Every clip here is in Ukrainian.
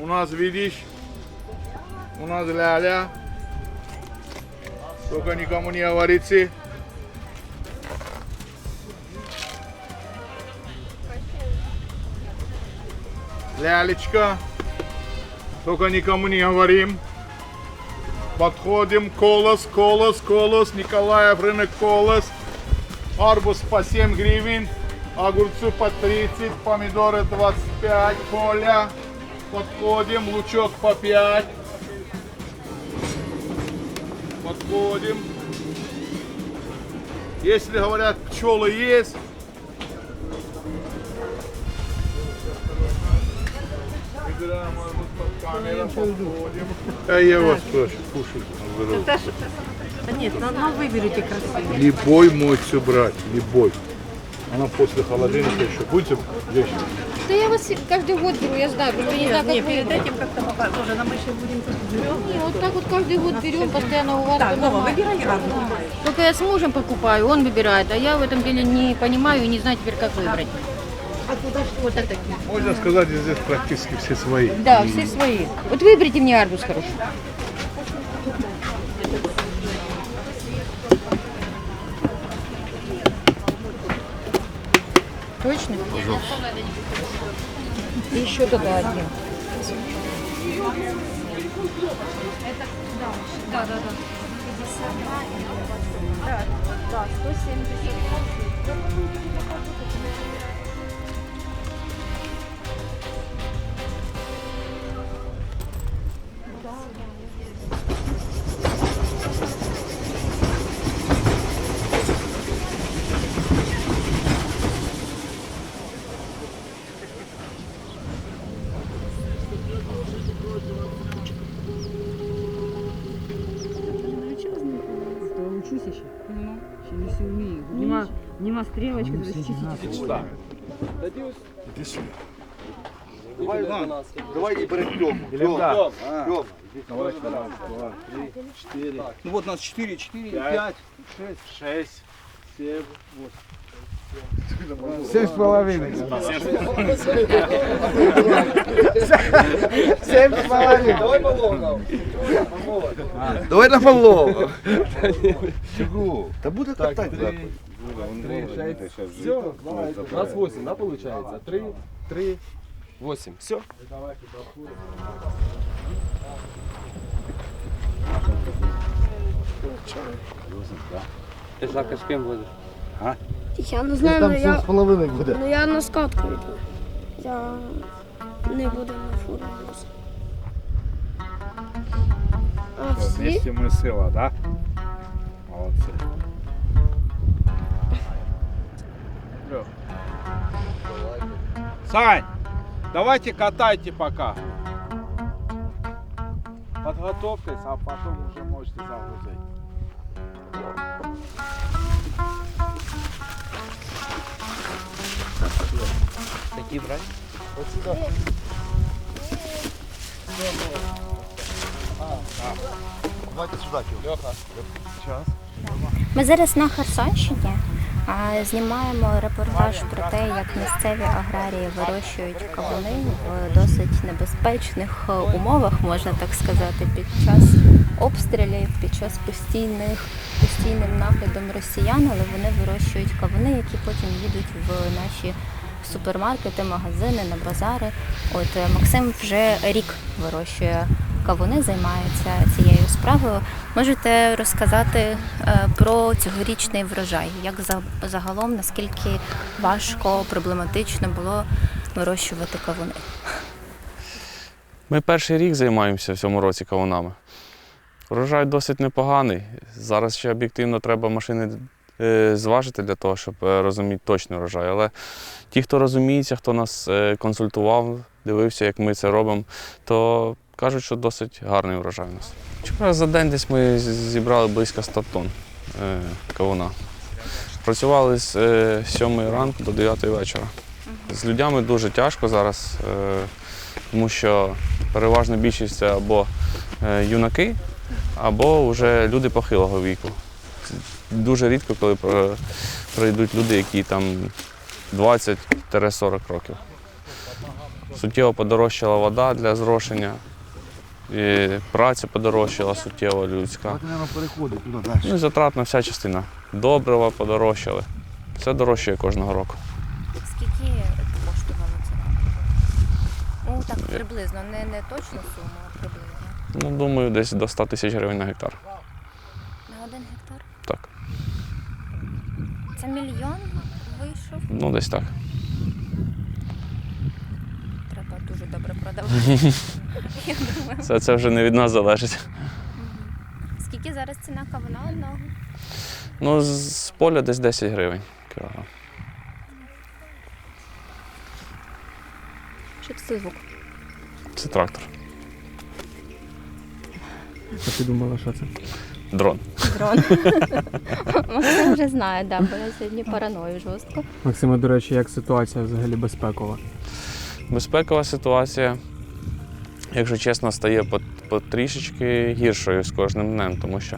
У нас, видишь, у нас ляля. Только никому не говорите. Лялечка. Только никому не говорим. Подходим, колос, колос, колос, Николаев рынок колос. Арбуз по 7 гривен, огурцы по 30, помидоры 25, поля. Подходим, лучок по 5. Подходим. Если говорят, пчелы есть. А я вас прошу, кушать. Да нет, ну, ну выберите красивый. Любой можете брать, любой. Она после холодильника еще. Будете вещи? Да я вас каждый год беру, я знаю, просто не знаю, как Не, вы. перед этим как-то попа- тоже на мы еще будем тут берем. Не, вот так вот каждый год берем, постоянно у вас. Так, дома. Выбирай разу. Только я с мужем покупаю, он выбирает, а я в этом деле не понимаю и не знаю теперь, как выбрать. Вот это такие. Можно сказать, здесь практически все свои. Да, все свои. Вот выберите мне арбуз хороший. Сочно? И еще туда один. Это да, да, да. да. 52 и 20. Да, да, 170. стрелочка, стрелочка. Иди сюда. Давай, Иван, давай и берем. Лёва, Лёва. Давай, давай, давай, три, четыре. Ну вот у нас четыре, четыре, пять, шесть, шесть, семь, восемь. Семь с половиной. Семь с половиной. Давай половну. Давай на половну. Чего? Да буду катать. Все, 28, да, получается? 3, 3, 8. Все. Ти Жака з ким будеш? Я не знаю, але я, половиною буде. ну, я на скатку йду. Я не буду на фуру. А всі? Вместе мы сила, да? Молодцы. Лёх. Сань, давайте катайте пока. Подготовьтесь, а потом уже можете загрузить. Такі брати? Давайте сюди, Тёма. Ми зараз на Херсонщині знімаємо репортаж про те, як місцеві аграрії вирощують кавуни в досить небезпечних умовах, можна так сказати, під час обстрілів, під час постійних постійним наглядом росіян, але вони вирощують кавуни, які потім їдуть в наші супермаркети, магазини, на базари. От е, Максим вже рік вирощує кавуни, займається цією справою. Можете розказати е, про цьогорічний врожай, як загалом наскільки важко, проблематично було вирощувати кавуни? Ми перший рік займаємося в цьому році кавунами. Врожай досить непоганий. Зараз ще об'єктивно треба машини е, зважити для того, щоб е, розуміти точний врожай. Але ті, хто розуміється, хто нас е, консультував, дивився, як ми це робимо, то кажуть, що досить гарний врожай у нас. Вчора за день десь ми зібрали близько 100 тонн е, кавуна. Працювали з е, 7 ранку до 9 вечора. З людьми дуже тяжко зараз, е, тому що переважна більшість це або е, юнаки, або вже люди похилого віку. Дуже рідко, коли прийдуть люди, які там 20-40 років. Суттєво подорожчала вода для зрошення, і праця подорожчала суттєво людська. Ну і затратна вся частина. Добрива подорожчали. Все дорожчає кожного року. Скільки коштувало це? Ну так, приблизно, не, не точну суму, а приблизно. Ну, думаю, десь до 100 тисяч гривень на гектар. На один гектар? Так. Це мільйон вийшов. Ну, десь так. Треба дуже добре продавати. Я думаю. Це, це вже не від нас залежить. Скільки зараз ціна кавуна одного? Ну, з з поля десь 10 гривень кілограм. Що це за звук? Це трактор. А ти думала, що це? Дрон. Дрон. Максим вже знає, да, бо я сьогодні параную жорстко. Максиме, до речі, як ситуація взагалі безпекова? Безпекова ситуація, якщо чесно, стає по- потрішечки гіршою з кожним днем, тому що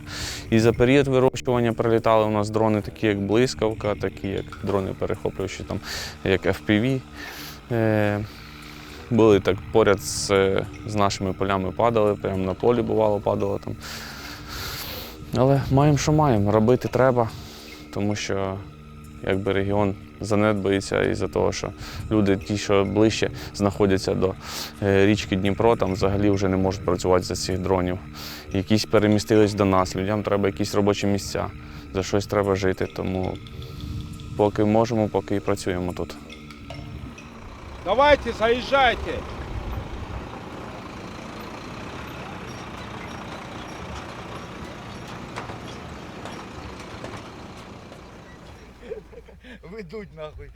і за період вирощування прилітали у нас дрони, такі як блискавка, такі як дрони перехоплюючі, там, як FPV. Е, були так поряд з, з нашими полями падали, прямо на полі бувало падало там. Але маємо, що маємо, робити треба, тому що якби регіон занедбається із-за того, що люди, ті, що ближче знаходяться до е, річки Дніпро, там взагалі вже не можуть працювати за цих дронів. Якісь перемістились до нас, людям треба якісь робочі місця, за щось треба жити. Тому поки можемо, поки і працюємо тут. Давайте, заїжджайте. Ведуть нахуй.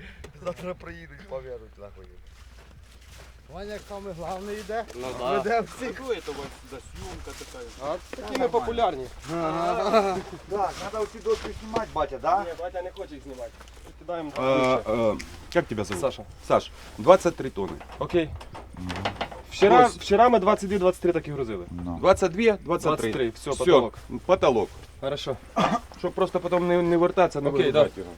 Завтра приїдуть, повіруть нахуй. Ваня саме головне йде. Ну да. Веде всіх. Такі ми популярні. Так, треба всі доски знімати, батя, да? Ні, батя не хоче їх знімати. Кидаємо. Э, э, как тебя зовут? Саша. Саш, 23 тонны. Окей. Вчора, Ось. вчора ми 22-23 так і грузили. 22, 23. 23, все, Всё, потолок. потолок. Хорошо. Щоб просто потім не, не вертатися, не Окей, вирубати да. його.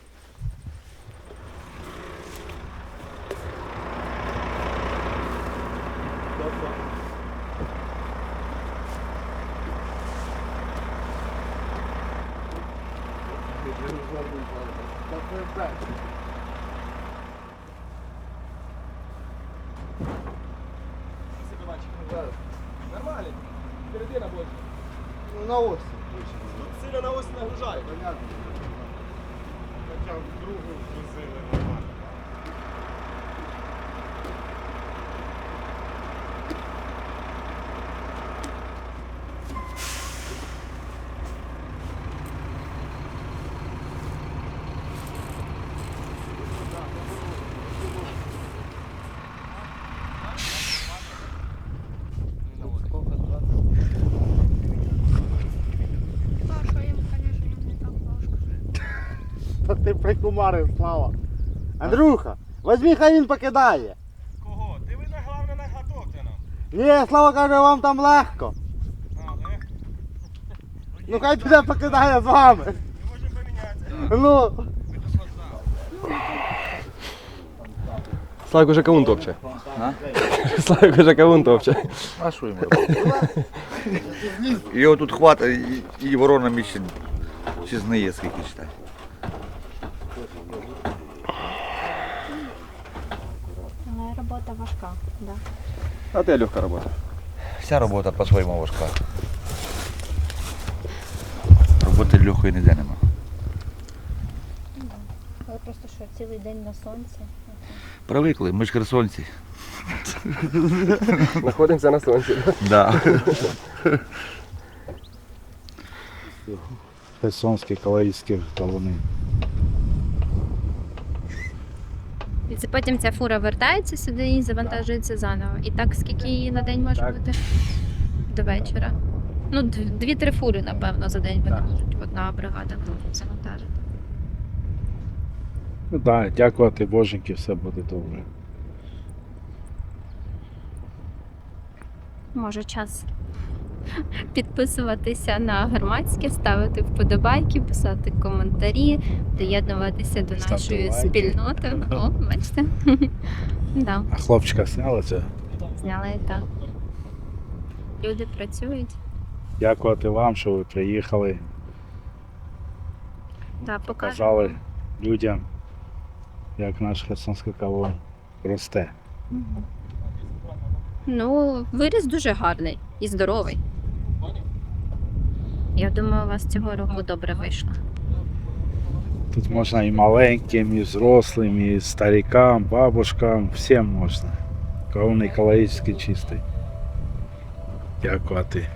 Нормально. Середина Ну На ось. Сильно на ось не нагружає. Хоча б другу вкусили нормально. Та ти прикумарив, Слава. Андрюха, возьми, хай він покидає. Кого? Ти ви на головне наготовте нам. Ні, Слава каже, вам там легко. А, легко. Ну хай піде покидає з вами. Ми можемо помінятися. Ну. Славик уже кавун топче. Славик уже кавун топче. А що йому робити? Його тут хватає і, і воронами ще, ще знає, скільки читає. Але робота важка, да. А ти легка робота. Вся робота по-своєму важка. Роботи легкої ніде нема. Але просто що цілий день на сонці. Привикли, ми ж херсонці. Знаходимося на сонці. Да. Херсонські, калаївські колони. Це потім ця фура вертається сюди і завантажується заново. І так скільки її на день може Так. бути? До вечора. Ну, дві-три фури, напевно, за день викажуть. Одна бригада завантажить. Ну так, дякувати Боженьки, все буде добре. Може час підписуватися на громадське, ставити вподобайки, писати коментарі, доєднуватися до Ставте нашої лайки. спільноти. О, бачите? Да, А хлопчика зняли це? зняли так. Люди працюють. Дякувати вам, що ви приїхали, Да, покажемо. показали людям, як наш херсонський кавун росте. Ну, виріс дуже гарний і здоровий. Я думаю, у вас цього року добре вийшло. Тут можна і маленьким, і взрослим, і старикам, бабушкам, всім можна. Кавун екологічно чистий. Дякувати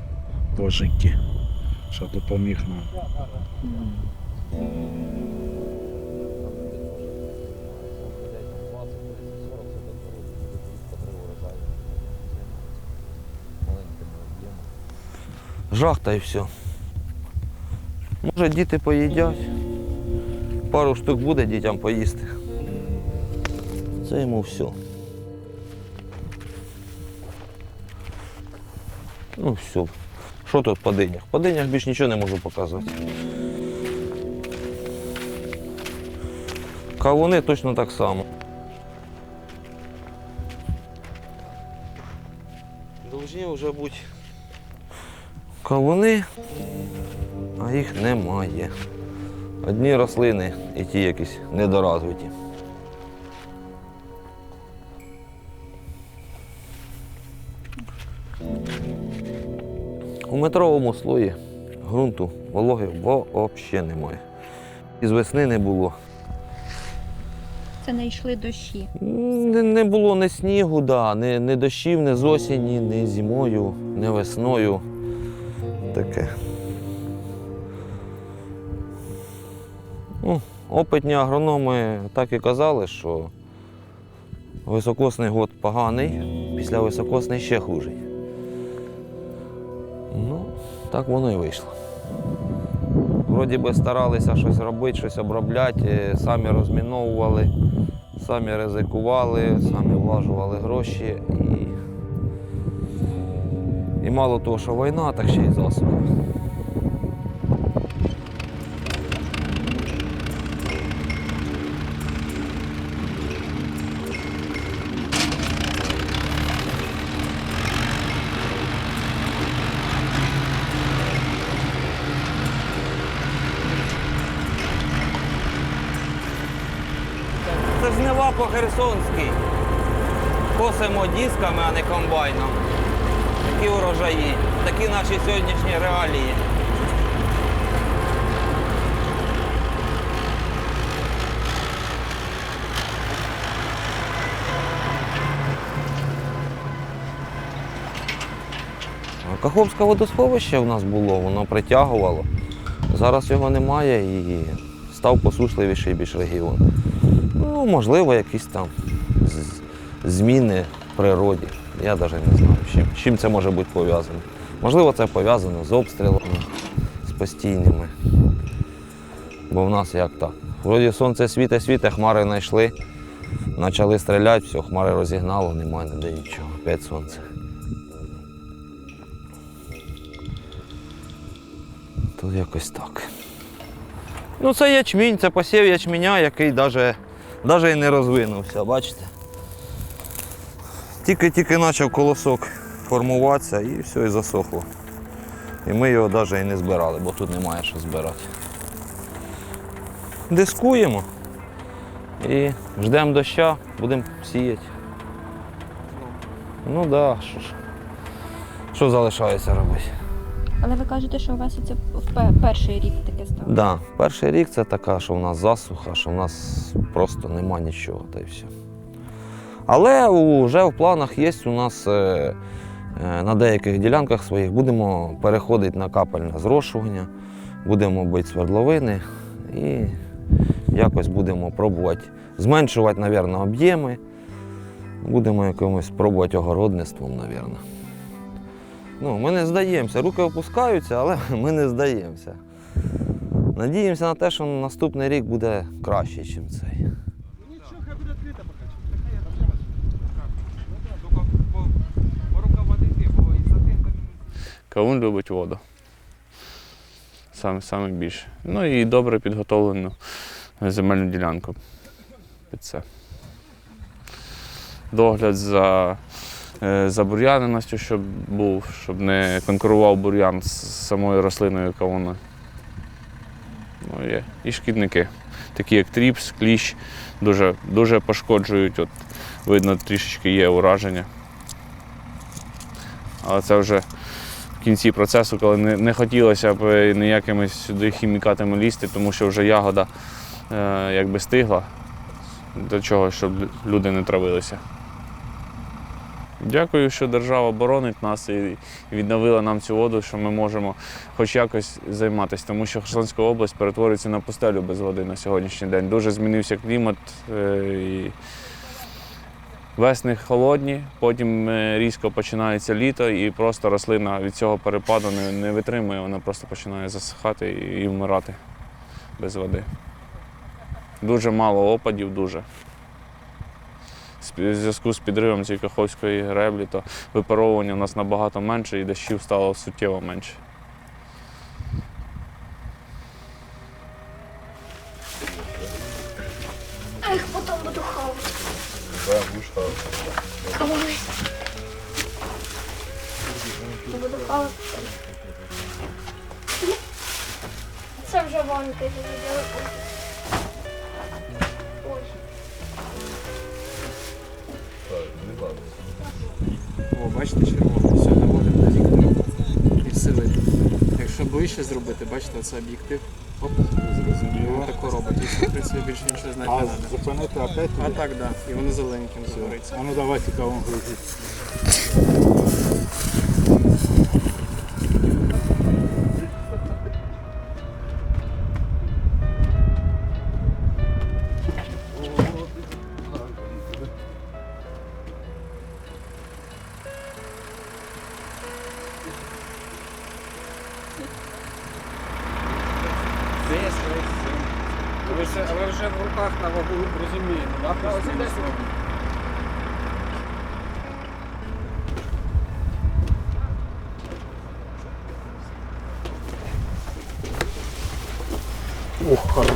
Боженьки, що допоміг нам. Жах та й все. Може діти поїдять. Пару штук буде дітям поїсти. Це йому все. Ну все. Що тут по динях? По динях більш нічого не можу показувати. Кавуни точно так само. Должні вже бути кавуни, а їх немає. Одні рослини і ті якісь недоразвиті. У метровому слої ґрунту вологи взагалі немає. І з весни не було. Це не йшли дощі. Не, не було ні снігу, да, ні, ні дощів, ні з осені, ні зимою, ні весною. Таке. Опитні агрономи так і казали, що високосний год поганий, після високосний ще хужий. Ну, так воно і вийшло. Вроді би старалися щось робити, щось обробляти, самі розміновували, самі ризикували, самі влажували гроші. І, і мало того, що війна, так ще й засуха. Жнива по-херсонськи. Косимо дисками, а не комбайном. Такі урожаї, такі наші сьогоднішні реалії. Каховське водосховище у нас було, воно притягувало. Зараз його немає і став посушливіший більш регіон. Ну, можливо, якісь там зміни в природі. Я навіть не знаю, з чим, чим це може бути пов'язано. Можливо, це пов'язано з обстрілами, з постійними. Бо в нас як так. Вроді сонце світе, світе, хмари знайшли, почали стріляти, все, хмари розігнало, немає ніде нічого. Опять сонце. Тут якось так. Ну, це ячмінь, це посів ячменя, який навіть, навіть і не розвинувся, бачите? Тільки-тільки почав колосок формуватися і все, і засохло. І ми його навіть і не збирали, бо тут немає що збирати. Дискуємо і ждемо доща, будемо сіяти. Ну так, да, що ж. Що залишається робити? Але ви кажете, що у вас це в перший рік таке стало. Да, перший рік це така, що в нас засуха, що в нас просто нема нічого, та й все. Але вже в планах є у нас е, е, на деяких ділянках своїх будемо переходити на капельне зрошування, будемо бити свердловини і якось будемо пробувати зменшувати, мабуть, об'єми. Будемо якимось пробувати огородництвом, мабуть. Ну, ми не здаємося, руки опускаються, але ми не здаємося. Надіємося на те, що наступний рік буде краще, ніж цей. Кавун любить воду. Саме, саме більше. Ну і добре підготовлену земельну ділянку під це. догляд за, е, за бур'яниністю, щоб був, щоб не конкурував бур'ян з самою рослиною кавуна. Ну, є. І шкідники, такі як тріпс, кліщ, дуже, дуже пошкоджують. От, видно, трішечки є ураження. Але це вже в кінці процесу, коли не, не хотілося б ніякими сюди хімікатами лізти, тому що вже ягода е, якби стигла до чого, щоб люди не травилися. Дякую, що держава боронить нас і відновила нам цю воду, що ми можемо хоч якось займатися, тому що Херсонська область перетворюється на пустелю без води на сьогоднішній день. Дуже змінився клімат. е, І весни холодні, потім е, різко починається літо, і просто рослина від цього перепаду не, не витримує, вона просто починає засихати і, і вмирати без води. Дуже мало опадів, дуже. В зв'язку з підривом цієї Каховської греблі, то випаровування у нас набагато менше і дощів стало суттєво менше. А їх потім буду хавати. Буду хавати. Це вже ванки О, бачите, червоно, все наводимо на вікно і вселити. Якщо ближче зробити, бачите, це об'єктив. Оп, зрозуміло. Тако робить. І в принципі, більше нічого знати А не треба. зупинити опять? А так, так. Да. І воно зелененьким загориться. А ну давайте кавун грузить.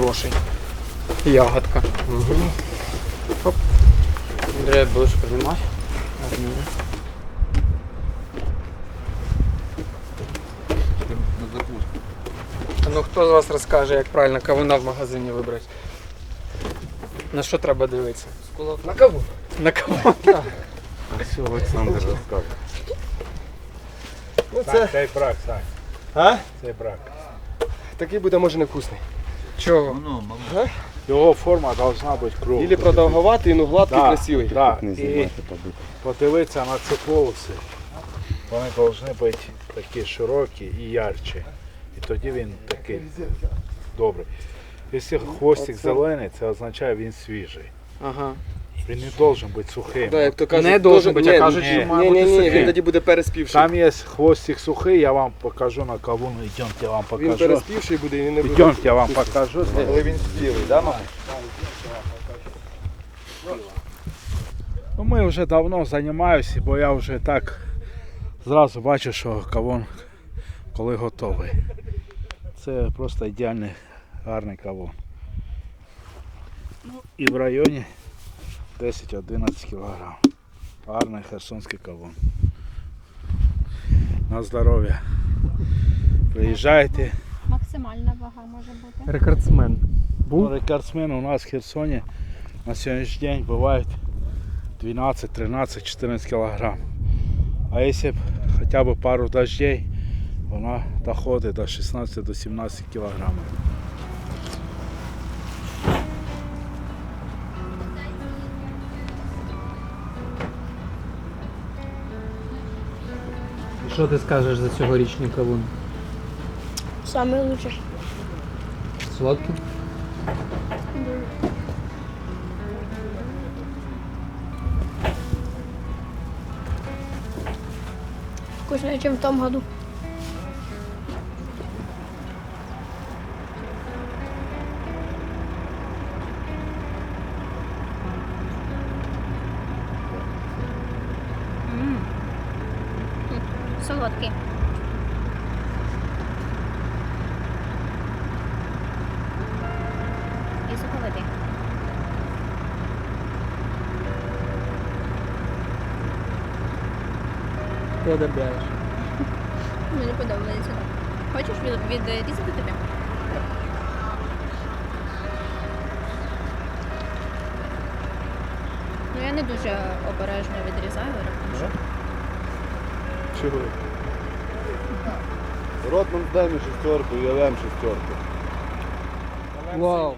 Хороший. Ягодка. Угу. Оп. Андрей, будешь поднимать? Ну хто з вас розкаже, як правильно кавуна в магазині вибрати? На що треба дивитися? На кавун. На кавун. так. Все, Олександр розкаже. Ну, це, цей брак, так. а? Цей брак. Такий буде може невкусний. Чого? Його форма повинна бути кругла. Ілі продовгуватий, ну гладкий, Да, красивий. Да. І подивитися на ці полоси. Вони повинні бути такі широкі і ярчі. І тоді він такий добрий. Якщо хвостик зелений, це означає він свіжий. Ага. Він не должен бути сухим. Да, як то кажуть, Не должен бути, а ні, кажуть, що має ні, бути ні, сухий. він тоді буде переспівший. Там є хвостик сухий, я вам покажу на кавуну. Йдемте, я вам Він покажу. переспівший буде, він не буде. Йдемте, я вам покажу. Але він спілий, да, мама? Ну, ми вже давно займаємося, бо я вже так зразу бачу, що кавун коли готовий. Це просто ідеальний гарний кавун. Ну, і в районі 10-11 кг. Гарний херсонський кавун. На здоров'я. Приїжджайте. Максимальна вага може бути. Рекордсмен. Ну, рекордсмен у нас в Херсоні на сьогоднішній день бувають 12, 13, 14 килограмм. А если б хотя бы пару дождей, вона доходит до 16 до 17 Що ти скажеш за цьогорічний кавун? Саме лучше. Солодкий? Вкуснее, чем в том году. Солодкий. І соковитий. ти одобряєш? Мені подобається. Хочеш від, відрізати тобі? Ну я не дуже обережно відрізаю, рахую. Чого? Ротман дай мені шестерку, я вам шестерку. Вау.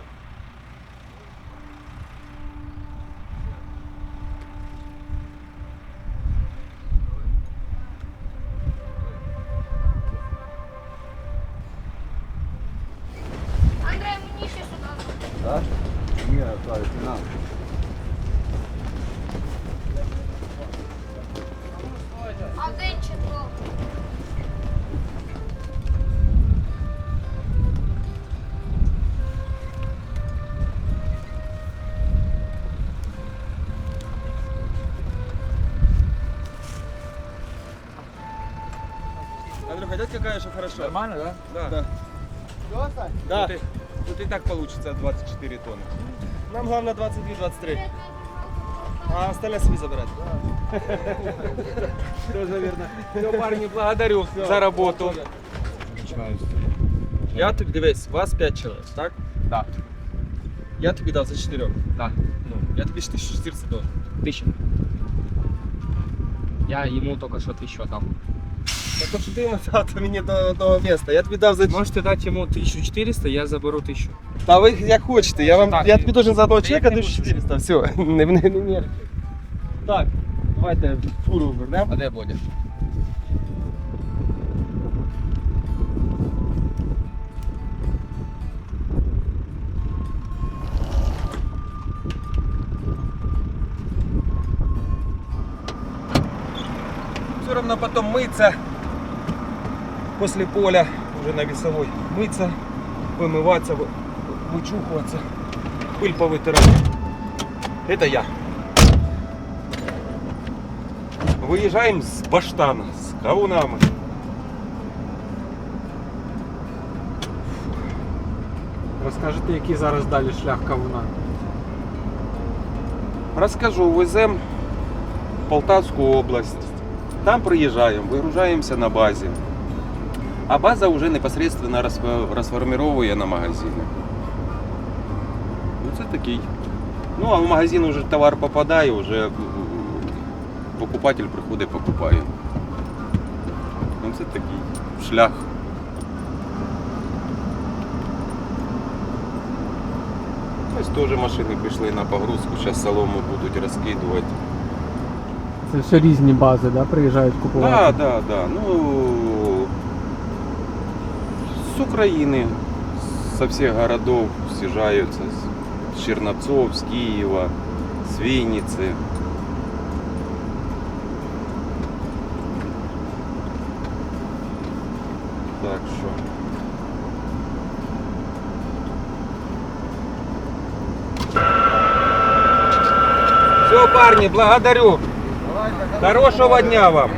Андрюха, дядь какая же хорошо. Нормально, да? Да. Да. Да. Тут, и, тут и так получится 24 тонны. Нам главное 22-23. А остальное себе забирать. Тоже верно. Все, парни, благодарю за работу. Я тобі дивись, вас 5 чоловік, так? Так. Я тобі дав за 4. Так. Ну, я тобі ж 1400 дав. Тисяча. Я ему только что тысячу отдал. Так що ти йому дав то мені до одного міста. Я тобі дав за Можете дать ему 1400, я заберу 1000. Та ви як хочете, я вам Так, я тобі должен за одного я чоловіка не буду 1400, все, не, не, не, не. Так, давайте фуру вернемо. А де Бодя? Все равно потом мыться после поля, уже на весовой, мыться, вымываться, вы- вычухиваться, пыль повытирать. Это я. Выезжаем с баштана, с кавунами. Розкажете, який зараз далі шлях кавуна? Расскажу, везем в Полтавську область. Там приїжджаємо, вигружаємося на базі. А база вже непосредственно розформировує на магазини. Ну, це такий. Ну, а в магазин вже товар попадає, вже покупатель приходить, покупає. Ну, це такий шлях. Ось теж машини пішли на погрузку, зараз солому будуть розкидувати. Це все різні бази, да, приїжджають купувати? Да, да, да. Ну, с Украины, со всех городов съезжаются. С Черновцов, с Киева, с Винницы. Так что... Все, парни, благодарю. Хорошего дня вам.